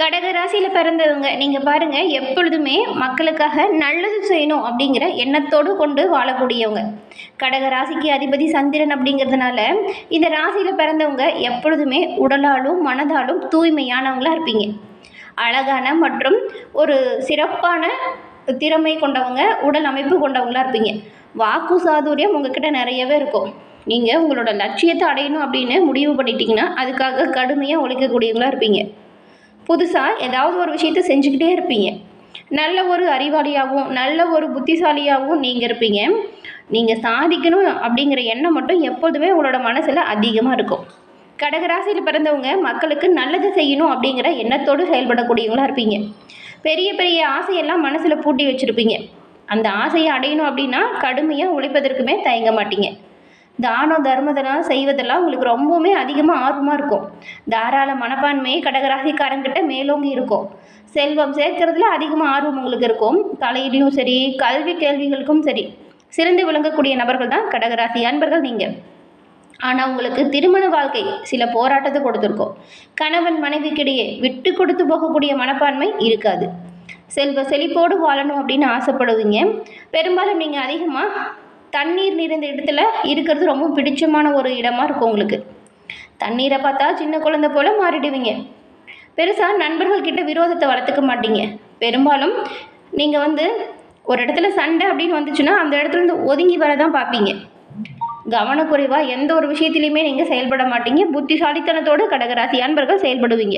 கடக ராசியில் பிறந்தவங்க நீங்கள் பாருங்கள் எப்பொழுதுமே மக்களுக்காக நல்லது செய்யணும் அப்படிங்கிற எண்ணத்தோடு கொண்டு வாழக்கூடியவங்க. கடக ராசிக்கு அதிபதி சந்திரன் அப்படிங்கிறதுனால இந்த ராசியில் பிறந்தவங்க எப்பொழுதுமே உடலாலும் மனதாலும் தூய்மையானவங்களாக இருப்பீங்க. அழகான மற்றும் ஒரு சிறப்பான திறமை கொண்டவங்க உடல் அமைப்பு கொண்டவங்களாக இருப்பீங்க. வாக்கு சாதுரியம் உங்ககிட்ட நிறையவே இருக்கும். நீங்கள் உங்களோட லட்சியத்தை அடையணும் அப்படின்னு முடிவு பண்ணிட்டீங்கன்னா அதுக்காக கடுமையாக உழைக்கக்கூடியவங்களாக இருப்பீங்க. புதுசாக ஏதாவது ஒரு விஷயத்த செஞ்சுக்கிட்டே இருப்பீங்க. நல்ல ஒரு அறிவாளியாகவும் நல்ல ஒரு புத்திசாலியாகவும் நீங்கள் இருப்பீங்க. நீங்கள் சாதிக்கணும் அப்படிங்கிற எண்ணம் மட்டும் எப்பொழுதுமே உங்களோட மனசில் அதிகமாக இருக்கும். கடகராசியில் பிறந்தவங்க மக்களுக்கு நல்லது செய்யணும் அப்படிங்கிற எண்ணத்தோடு செயல்படக்கூடியவங்களா இருப்பீங்க. பெரிய பெரிய ஆசையெல்லாம் மனசில் பூட்டி வச்சுருப்பீங்க. அந்த ஆசையை அடையணும் அப்படின்னா கடுமையாக உழைப்பதற்குமே தயங்க மாட்டீங்க. தானம் தர்மதெல்லாம் செய்வதெல்லாம் உங்களுக்கு ரொம்பவுமே அதிகமாக ஆர்வமாக இருக்கும். தாராள மனப்பான்மை கடகராசிக்காரங்கிட்ட மேலோங்கி இருக்கும். செல்வம் சேர்க்கறதுல அதிகமாக ஆர்வம் உங்களுக்கு இருக்கும். கலையிலையும் சரி கல்வி கேள்விகளுக்கும் சரி சிறந்து விளங்கக்கூடிய நபர்கள் தான் கடகராசி அன்பர்கள் நீங்கள் ஆனால் உங்களுக்கு திருமண வாழ்க்கை சில போராட்டத்தை கொடுத்துருக்கோம். கணவன் மனைவிக்கிடையே விட்டு கொடுத்து போகக்கூடிய மனப்பான்மை இருக்காது. செல்வ செழிப்போடு வாழணும் அப்படின்னு ஆசைப்படுவீங்க. பெரும்பாலும் நீங்கள் அதிகமாக தண்ணீர் நிறைந்த இடத்துல இருக்கிறது ரொம்ப பிடிச்சமான ஒரு இடமா இருக்கும் உங்களுக்கு. தண்ணீரை பார்த்தா சின்ன குழந்தை போல மாறிடுவீங்க. பெருசாக நண்பர்கள்கிட்ட விரோதத்தை வளர்த்துக்க மாட்டீங்க. பெரும்பாலும் நீங்கள் வந்து ஒரு இடத்துல சண்டை அப்படின்னு வந்துச்சுன்னா அந்த இடத்துல இருந்து ஒதுங்கி வர தான் பார்ப்பீங்க. கவனக்குறைவாக எந்த ஒரு விஷயத்திலையுமே நீங்கள் செயல்பட மாட்டீங்க. புத்திசாலித்தனத்தோடு கடகராசி அன்பர்கள் செயல்படுவீங்க.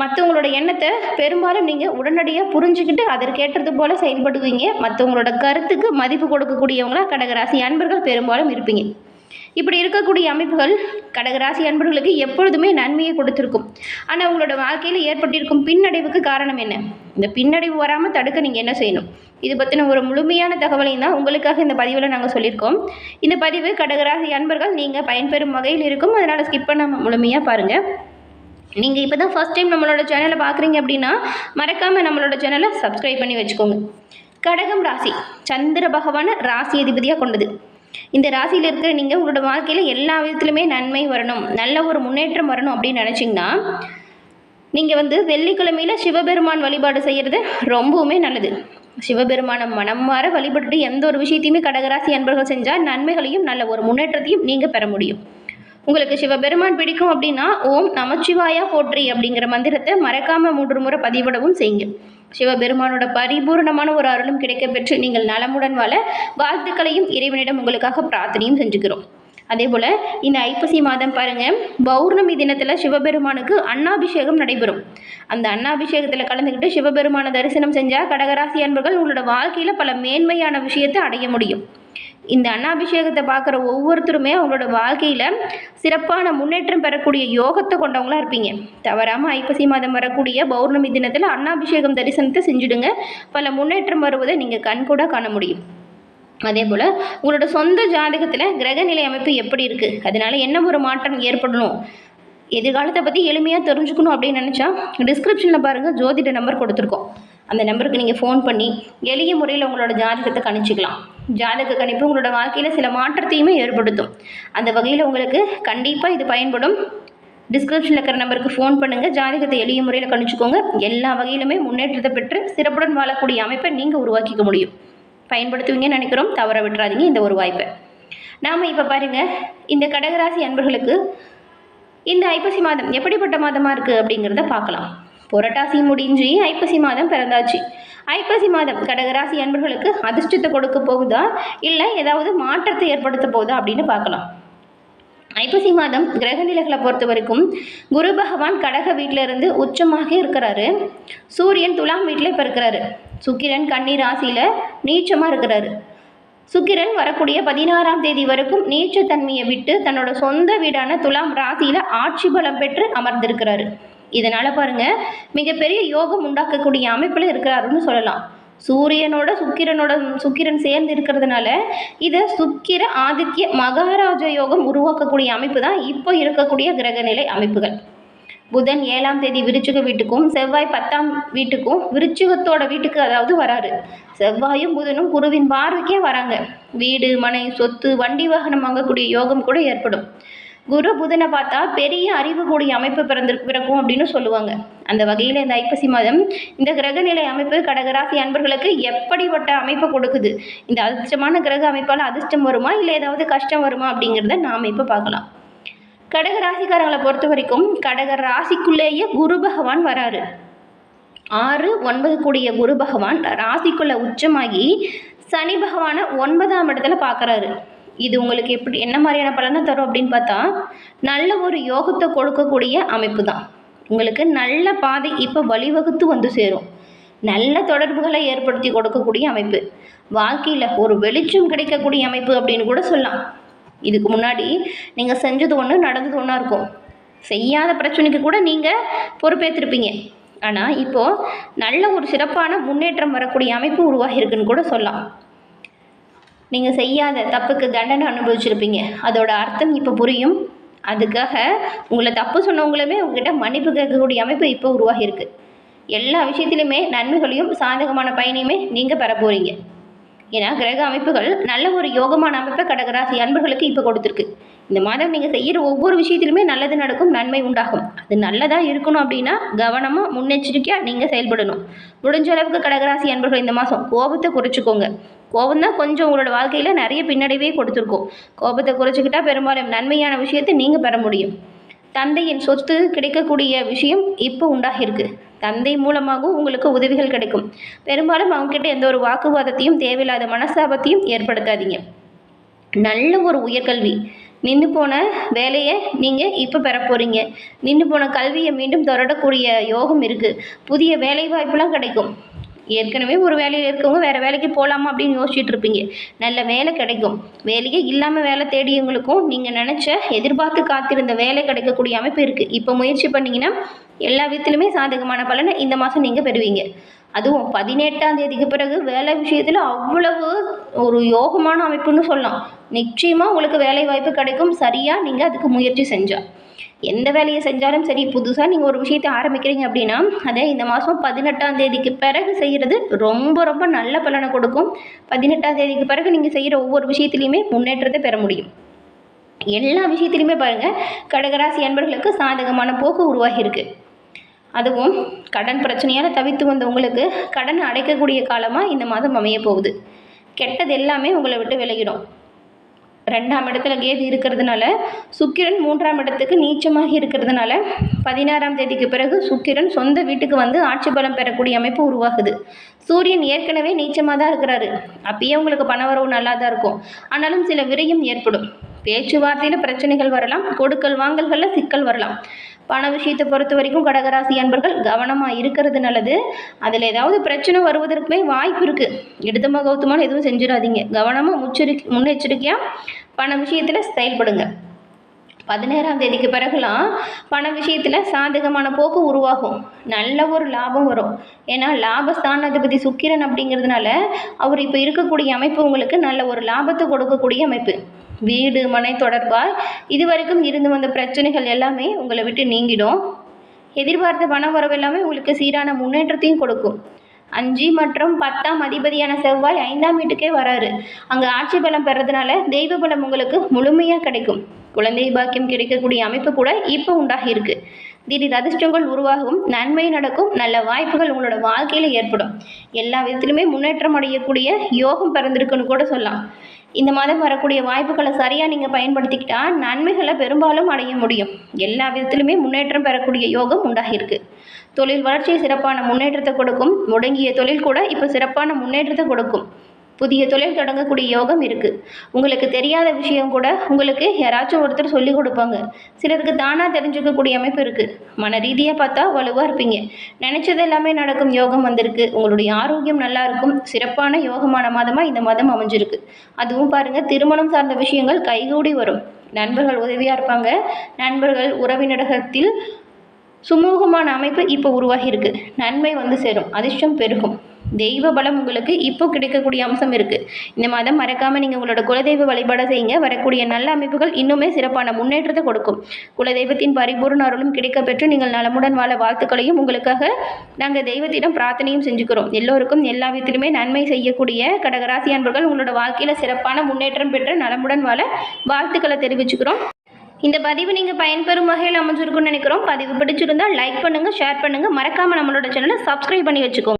மற்றவங்களோட எண்ணத்தை பெரும்பாலும் நீங்கள் உடனடியாக புரிஞ்சுக்கிட்டு அதற்கேற்றது போல் செயல்படுவீங்க. மற்றவங்களோட கருத்துக்கு மதிப்பு கொடுக்கக்கூடியவங்களா கடகராசி அன்பர்கள் பெரும்பாலும் இருப்பீங்க. இப்படி இருக்கக்கூடிய அமைப்புகள் கடகராசி அன்பர்களுக்கு எப்பொழுதுமே நன்மையை கொடுத்துருக்கும். ஆனால் உங்களோட வாழ்க்கையில் ஏற்பட்டிருக்கும் பின்னடைவுக்கு காரணம் என்ன? இந்த பின்னடைவு வராமல் தடுக்க நீங்கள் என்ன செய்யணும்? இது பற்றின ஒரு முழுமையான தகவலையும் தான் உங்களுக்காக இந்த பதிவில் நாங்கள் சொல்லியிருக்கோம். இந்த பதிவு கடகராசி அன்பர்கள் நீங்கள் பயன்பெறும் வகையில் இருக்கும். அதனால் ஸ்கிப் பண்ண முழுமையாக பாருங்கள் நீங்கள் இப்போ தான் ஃபஸ்ட் டைம் நம்மளோட சேனலை பார்க்குறீங்க அப்படின்னா மறக்காமல் நம்மளோட சேனலை சப்ஸ்கிரைப் பண்ணி வச்சுக்கோங்க. கடகம் ராசி சந்திர பகவானை ராசி அதிபதியாக கொண்டது. இந்த ராசியில் இருக்கிற நீங்கள் உங்களோட வாழ்க்கையில் எல்லா விதத்துலையுமே நன்மை வரணும் நல்ல ஒரு முன்னேற்றம் வரணும் அப்படின்னு நினச்சிங்கன்னா நீங்கள் வந்து வெள்ளிக்கிழமையில் சிவபெருமான் வழிபாடு செய்கிறது ரொம்பவுமே நல்லது. சிவபெருமானை மனம் மாற வழிபட்டு எந்த ஒரு விஷயத்தையுமே கடகராசி அன்பர்கள் செஞ்சால் நன்மைகளையும் நல்ல ஒரு முன்னேற்றத்தையும் நீங்கள் பெற முடியும். உங்களுக்கு சிவபெருமான் பிடிக்கும் அப்படின்னா ஓம் நமச்சிவாயா போற்றி அப்படிங்கிற மந்திரத்தை மறக்காம மூன்று முறை பதிவிடவும் செய்யுங்க. சிவபெருமானோட பரிபூர்ணமான ஒரு அருளும் கிடைக்கப்பெற்று நீங்கள் நலமுடன் வாழ வாழ்த்துக்களையும் இறைவனிடம் உங்களுக்காக பிரார்த்தனையும் செஞ்சுக்கிறோம். அதே போல் இந்த ஐப்பசி மாதம் பாருங்கள் பௌர்ணமி தினத்தில் சிவபெருமானுக்கு அன்னாபிஷேகம் நடைபெறும். அந்த அன்னாபிஷேகத்தில் கலந்துக்கிட்டு சிவபெருமான தரிசனம் செஞ்சால் கடகராசி அன்பர்கள் உங்களோட வாழ்க்கையில் பல மேன்மையான விஷயத்தை அடைய முடியும். இந்த அன்னாபிஷேகத்தை பார்க்குற ஒவ்வொருத்தருமே அவங்களோட வாழ்க்கையில் சிறப்பான முன்னேற்றம் பெறக்கூடிய யோகத்தை கொண்டவங்களா இருப்பீங்க. தவறாமல் ஐப்பசி மாதம் வரக்கூடிய பௌர்ணமி தினத்தில் அன்னாபிஷேகம் தரிசனத்தை செஞ்சுடுங்க. பல முன்னேற்றம் வருவதை நீங்கள் கண்கூட காண முடியும். அதே போல் உங்களோட சொந்த ஜாதகத்தில் கிரகநிலை அமைப்பு எப்படி இருக்குது அதனால என்ன ஒரு மாற்றம் ஏற்படணும்? எதிர்காலத்தை பற்றி எளிமையாக தெரிஞ்சுக்கணும் அப்படின்னு நினச்சா டிஸ்கிரிப்ஷனில் பாருங்கள் ஜோதிட நம்பர் கொடுத்துருக்கோம். அந்த நம்பருக்கு நீங்கள் ஃபோன் பண்ணி எளிய முறையில் உங்களோட ஜாதகத்தை கணிச்சிக்கலாம். ஜாதக கணிப்பு உங்களோட வாழ்க்கையில் சில மாற்றத்தையுமே ஏற்படுத்தும். அந்த வகையில் உங்களுக்கு கண்டிப்பாக இது பயன்படும். டிஸ்கிரிப்ஷனில் இருக்கிற நம்பருக்கு ஃபோன் பண்ணுங்கள் ஜாதகத்தை எளிய முறையில் கணிச்சுக்கோங்க. எல்லா வகையிலுமே முன்னேற்றத்தை பெற்று சிறப்புடன் வாழக்கூடிய அமைப்பை நீங்கள் உருவாக்கிக்க முடியும். பயன்படுத்துவீங்கன்னு நினைக்கிறோம். தவற விட்டுறாதீங்க. இந்த ஒரு வாய்ப்பை. நாம் இப்போ பாருங்கள் இந்த கடகராசி அன்பர்களுக்கு இந்த ஐப்பசி மாதம் எப்படிப்பட்ட மாதமாக இருக்குது அப்படிங்கிறத பார்க்கலாம். புரட்டாசி முடிஞ்சு ஐப்பசி மாதம் பிறந்தாச்சு. ஐப்பசி மாதம் கடகராசி அன்பர்களுக்கு அதிர்ஷ்டத்தை கொடுக்க போகுதா? இல்லை ஏதாவது மாற்றத்தை ஏற்படுத்த போகுதா? அப்படின்னு பார்க்கலாம். ஐப்பசி மாதம் கிரக நிலைகளை பொறுத்த வரைக்கும் குரு பகவான் கடக வீட்டில் இருந்து உச்சமாக இருக்கிறாரு. சூரியன் துலாம் வீட்டில் இப்போ இருக்கிறாரு சுக்கிரன் கன்னி ராசியில் நீச்சமாக இருக்கிறாரு. சுக்கிரன் வரக்கூடிய பதினாறாம் தேதி வரைக்கும் நீச்சத்தன்மையை விட்டு தன்னோட சொந்த வீடான துலாம் ராசியில் ஆட்சி பலம் பெற்று அமர்ந்திருக்கிறாரு. இதனால் பாருங்கள் மிகப்பெரிய யோகம் உண்டாக்கக்கூடிய அமைப்பில் இருக்கிறாருன்னு சொல்லலாம். சூரியனோட சுக்கிரனோட சுக்கிரன் சேர்ந்து இருக்கிறதுனால இதை சுக்கிர ஆதித்ய மகாராஜ யோகம் உருவாக்கக்கூடிய அமைப்பு தான் இப்போ இருக்கக்கூடிய கிரகநிலை அமைப்புகள். புதன் ஏழாம் தேதி விருச்சிக வீட்டுக்கும் செவ்வாய் பத்தாம் வீட்டுக்கும் விருச்சிகத்தோட வீட்டுக்கு அதாவது வராரு. செவ்வாயும் புதனும் குருவின் பார்வைக்கே வராங்க. வீடு மனை சொத்து வண்டி வாகனம் வாங்கக்கூடிய யோகம் கூட ஏற்படும். குரு புதனை பார்த்தா பெரிய அறிவு கூடிய அமைப்பு பிறந்து பிறக்கும் அப்படின்னு சொல்லுவாங்க. அந்த வகையில் இந்த ஐப்பசி மாதம் இந்த கிரகநிலை அமைப்பு கடகராசி அன்பர்களுக்கு எப்படிப்பட்ட அமைப்பை கொடுக்குது? இந்த அதிர்ஷ்டமான கிரக அமைப்பால் அதிர்ஷ்டம் வருமா? இல்லை ஏதாவது கஷ்டம் வருமா? அப்படிங்கிறத நாம் இப்போ பார்க்கலாம். கடக ராசிக்காரங்களை பொறுத்த வரைக்கும் கடக ராசிக்குள்ளேயே குரு பகவான் வராரு. ஆறு ஒன்பது கூடிய குரு பகவான் ராசிக்குள்ள உச்சமாகி சனி பகவானை ஒன்பதாம் இடத்துல பார்க்குறாரு இது உங்களுக்கு எப்படி என்ன மாதிரியான பலனை தரும் அப்படின்னு பார்த்தா நல்ல ஒரு யோகத்தை கொடுக்கக்கூடிய அமைப்பு தான் உங்களுக்கு நல்ல பாதை இப்போ வழிவகுத்து வந்து சேரும். நல்ல தொடர்புகளை ஏற்படுத்தி கொடுக்கக்கூடிய அமைப்பு. வாழ்க்கையில் ஒரு வெளிச்சம் கிடைக்கக்கூடிய அமைப்பு அப்படின்னு கூட சொல்லலாம். இதுக்கு முன்னாடி நீங்கள் செஞ்சது ஒன்று நடந்தது ஒன்றா இருக்கும். செய்யாத பிரச்சனைக்கு கூட நீங்கள் பொறுப்பேற்றிருப்பீங்க ஆனால் இப்போது நல்ல ஒரு சிறப்பான முன்னேற்றம் வரக்கூடிய அமைப்பு உருவாகியிருக்குன்னு கூட சொல்லலாம். நீங்கள் செய்யாத தப்புக்கு தண்டனை அனுபவிச்சிருப்பீங்க. அதோட அர்த்தம் இப்போ புரியும். அதுக்காக உங்களை தப்பு சொன்னவங்களுமே உங்ககிட்ட மன்னிப்பு கேட்கக்கூடிய அமைப்பு இப்போ உருவாகியிருக்கு. எல்லா விஷயத்துலையுமே நன்மைகளையும் சாதகமான பயனையுமே நீங்கள் பெற போகிறீங்க ஏன்னா கிரக அமைப்புகள் நல்ல ஒரு யோகமான அமைப்பை கடகராசி அன்பர்களுக்கு இப்போ கொடுத்துருக்கு. இந்த மாதம் நீங்கள் செய்கிற ஒவ்வொரு விஷயத்திலுமே நல்லது நடக்கும் நன்மை உண்டாகும். அது நல்லதாக இருக்கணும் அப்படின்னா கவனமாக முன்னெச்சரிக்கையாக நீங்கள் செயல்படணும். முடிஞ்ச அளவுக்கு கடகராசி அன்பர்கள் இந்த மாதம் கோபத்தை குறைச்சிக்கோங்க. கோபம் தான் கொஞ்சம் உங்களோட வாழ்க்கையில் நிறைய பின்னடைவே கொடுத்துருக்கோம். கோபத்தை குறைச்சிக்கிட்டா பெரும்பாலும் நன்மையான விஷயத்தை நீங்கள் பெற முடியும். தந்தையின் சொத்து கிடைக்கக்கூடிய விஷயம் இப்போ உண்டாகியிருக்கு. தந்தை மூலமாகவும் உங்களுக்கு உதவிகள் கிடைக்கும். பெரும்பாலும் அவங்ககிட்ட எந்த ஒரு வாக்குவாதத்தையும் தேவையில்லாத மனசாபத்தையும் ஏற்படுத்தாதீங்க. நல்ல ஒரு உயர்கல்வி. நின்று போன வேலையை நீங்கள் இப்போ பெற போகிறீங்க நின்று போன கல்வியை மீண்டும் தொடரக்கூடிய யோகம் இருக்குது புதிய வேலை வாய்ப்புலாம் கிடைக்கும். ஏற்கனவே ஒரு வேலையில் இருக்கவங்க வேறு வேலைக்கு போகலாமா அப்படின்னு யோசிச்சுட்டு இருப்பீங்க. நல்ல வேலை கிடைக்கும். வேலையே இல்லாமல் வேலை தேடியவங்களுக்கும் நீங்கள் நினச்ச எதிர்பார்த்து காத்திருந்த வேலை கிடைக்கக்கூடிய அமைப்பு இருக்குது இப்போ முயற்சி பண்ணிங்கன்னா எல்லா விதத்துலையுமே சாதகமான பலனை இந்த மாதம் நீங்கள் பெறுவீங்க. அதுவும் பதினெட்டாம் தேதிக்கு பிறகு வேலை விஷயத்தில் அவ்வளவு ஒரு யோகமான அமைப்புன்னு சொல்லலாம். நிச்சயமாக உங்களுக்கு வேலை வாய்ப்பு கிடைக்கும். சரியாக நீங்கள் அதுக்கு முயற்சி செஞ்சால் எந்த வேலையை செஞ்சாலும் சரி புதுசாக நீங்கள் ஒரு விஷயத்தை ஆரம்பிக்கிறீங்க அப்படின்னா அதை இந்த மாதம் பதினெட்டாம் தேதிக்கு பிறகு செய்கிறது ரொம்ப ரொம்ப நல்ல பலனை கொடுக்கும். பதினெட்டாம் தேதிக்கு பிறகு நீங்கள் செய்கிற ஒவ்வொரு விஷயத்துலையுமே முன்னேற்றத்தை பெற முடியும். எல்லா விஷயத்துலையுமே பாருங்கள் கடகராசி அன்பர்களுக்கு சாதகமான போக்கு உருவாகியிருக்கு அதுவும் கடன் பிரச்சனையால் தவித்து வந்த உங்களுக்கு கடனை அடைக்கக்கூடிய காலமாக இந்த மாதம் அமைய போகுது. கெட்டது எல்லாமே உங்களை விட்டு விலகிடும். ரெண்டாம் இடத்துல கேது இருக்கிறதுனால சுக்கிரன் மூன்றாம் இடத்துக்கு நீச்சமாக இருக்கிறதுனால பதினாறாம் தேதிக்கு பிறகு சுக்கிரன் சொந்த வீட்டுக்கு வந்து ஆட்சி பலம் பெறக்கூடிய அமைப்பு உருவாகுது. சூரியன் ஏற்கனவே நீச்சமாக தான் இருக்கிறாரு. அப்பயே உங்களுக்கு பணவரவு நல்லா தான் இருக்கும். ஆனாலும் சில விரயம் ஏற்படும். பேச்சுவார்த்தையில் பிரச்சனைகள் வரலாம் கொடுக்கல் வாங்கல்களில் சிக்கல் வரலாம். பண விஷயத்தை பொறுத்த வரைக்கும் கடகராசி அன்பர்கள் கவனமாக இருக்கிறது நல்லது. அதில் ஏதாவது பிரச்சனை வருவதற்குமே வாய்ப்பு இருக்குது எடுத்தமா கௌத்தமான எதுவும் செஞ்சிடாதீங்க. கவனமாக முச்சரி முன்னெச்சரிக்கையாக பண விஷயத்தில் செயல்படுங்க. பதினேழாம் தேதிக்கு பிறகுலாம் பண விஷயத்தில் சாதகமான போக்கு உருவாகும். நல்ல ஒரு லாபம் வரும். ஏன்னா லாபஸ்தானாதிபதி சுக்கிரன் அப்படிங்கிறதுனால அவர் இப்போ இருக்கக்கூடிய அமைப்பு உங்களுக்கு நல்ல ஒரு லாபத்தை கொடுக்கக்கூடிய அமைப்பு. வீடு மனை தொடர்பாக இது வரைக்கும் இருந்து வந்த பிரச்சனைகள் எல்லாமே உங்களை விட்டு நீங்கிடும். எதிர்பார்த்த பண வரவு எல்லாமே உங்களுக்கு சீரான முன்னேற்றத்தையும் கொடுக்கும். அஞ்சு மற்றும் பத்தாம் அதிபதியான செவ்வாய் ஐந்தாம் வீட்டுக்கே வராரு. அங்கே ஆட்சி பலம் பெறதுனால தெய்வ பலம் உங்களுக்கு முழுமையாக கிடைக்கும். குழந்தை பாக்கியம் கிடைக்கக்கூடிய அமைப்பு கூட இப்போ உண்டாகியிருக்கு திடீர் அதிர்ஷ்டங்கள் உருவாகும் நன்மை நடக்கும். நல்ல வாய்ப்புகள் உங்களோட வாழ்க்கையில் ஏற்படும். எல்லா விதத்திலுமே முன்னேற்றம் அடையக்கூடிய யோகம் பிறந்திருக்குன்னு கூட சொல்லலாம். இந்த மாதம் வரக்கூடிய வாய்ப்புகளை சரியாக நீங்கள் பயன்படுத்திக்கிட்டால் நன்மைகளை பெரும்பாலும் அடைய முடியும். எல்லா விதத்திலுமே முன்னேற்றம் பெறக்கூடிய யோகம் உண்டாகியிருக்கு. தொழில் வளர்ச்சி சிறப்பான முன்னேற்றத்தை கொடுக்கும். முடங்கிய தொழில் கூட இப்போ சிறப்பான முன்னேற்றத்தை கொடுக்கும். புதிய தொழில் தொடங்கக்கூடிய யோகம் இருக்குது உங்களுக்கு தெரியாத விஷயம் கூட உங்களுக்கு யாராச்சும் ஒருத்தர் சொல்லிக் கொடுப்பாங்க. சிலருக்கு தானாக தெரிஞ்சுக்கக்கூடிய அமைப்பு இருக்குது மன ரீதியாக பார்த்தா வலுவாக இருப்பீங்க. நினச்சது எல்லாமே நடக்கும் யோகம் வந்திருக்கு. உங்களுடைய ஆரோக்கியம் நல்லா இருக்கும். சிறப்பான யோகமான மாதமாக இந்த மாதம் அமைஞ்சிருக்கு. அதுவும் பாருங்கள் திருமணம் சார்ந்த விஷயங்கள் கைகூடி வரும். நண்பர்கள் உதவியாக இருப்பாங்க. நண்பர்கள் உறவினரகத்தில் சுமூகமான அமைப்பு இப்போ உருவாகியிருக்கு நன்மை வந்து சேரும். அதிர்ஷ்டம் பெருகும். தெய்வ பலம் உங்களுக்கு இப்போ கிடைக்கக்கூடிய அம்சம் இருக்குது இந்த மாதம் மறக்காமல் நீங்கள் உங்களோட குலதெய்வ வழிபாடு செய்யுங்க. வரக்கூடிய நல்ல அமைப்புகள் இன்னுமே சிறப்பான முன்னேற்றத்தை கொடுக்கும். குலதெய்வத்தின் பரிபூர்ண அருளும் கிடைக்கப்பெற்று நீங்கள் நலமுடன் வாழ வாழ்த்துக்களையும் உங்களுக்காக நாங்கள் தெய்வத்திடம் பிரார்த்தனையும் செஞ்சுக்கிறோம். எல்லோருக்கும் எல்லா விதத்திலுமே நன்மை செய்யக்கூடிய கடகராசி அன்பர்கள் உங்களோட வாழ்க்கையில் சிறப்பான முன்னேற்றம் பெற்று நலமுடன் வாழ வாழ்த்துக்களை தெரிவிச்சுக்கிறோம். இந்த பதிவு நீங்கள் பயன்பெறும் வகையில் அமைஞ்சிருக்கும்னு நினைக்கிறோம். பதிவு பிடிச்சிருந்தால் லைக் பண்ணுங்கள் ஷேர் பண்ணுங்கள் மறக்காமல் நம்மளோட சேனலை சப்ஸ்கிரைப் பண்ணி வச்சுக்கோங்க.